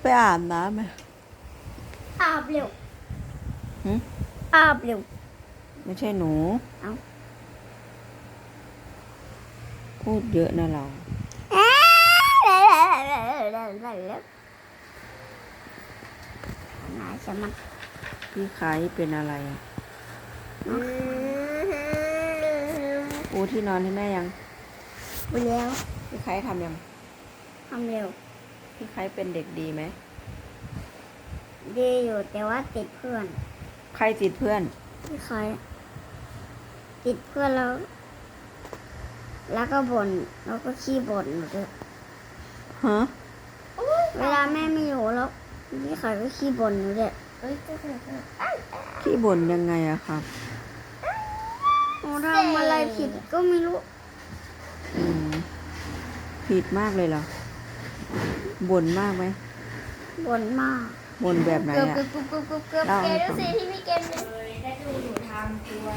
ไปอาบน้ำไหมอาบเร็วหึอาบเร็ว ไม่ใช่หนู เอ้า พูดเยอะนะเรานายจะมันพี่ไคล้เป็นอะไรอะปูที่นอนให้แม่ยัง ไปแล้วพี่ไคล้ทำยัง ทำเร็ว พี่ไคล้เป็นเด็กดีไหม ดีอยู่แต่ว่าติดเพื่อน ใครติดเพื่อนไม่เคยติดเพื่อนแล้ว แล้วก็บ่นแล้วก็ขี้บ่นหนูด้วยฮะเวลาแม่ไม่อยู่แล้วพี่เคยก็ขี้บ่นหนูด้วยขี้บ่นยังไงอะครับหนูทำอะไรผิดก็ไม่รู้ อืม ผิดมากเลยเหรอ บ่นมากไหมบ่นมากบ่นแบบไหนเกือบอะเกือบเกือบเกือบเกือบเล่าให้แกฟัดูงสิที่พี่เกมเลยได้ดูหนูทำตัว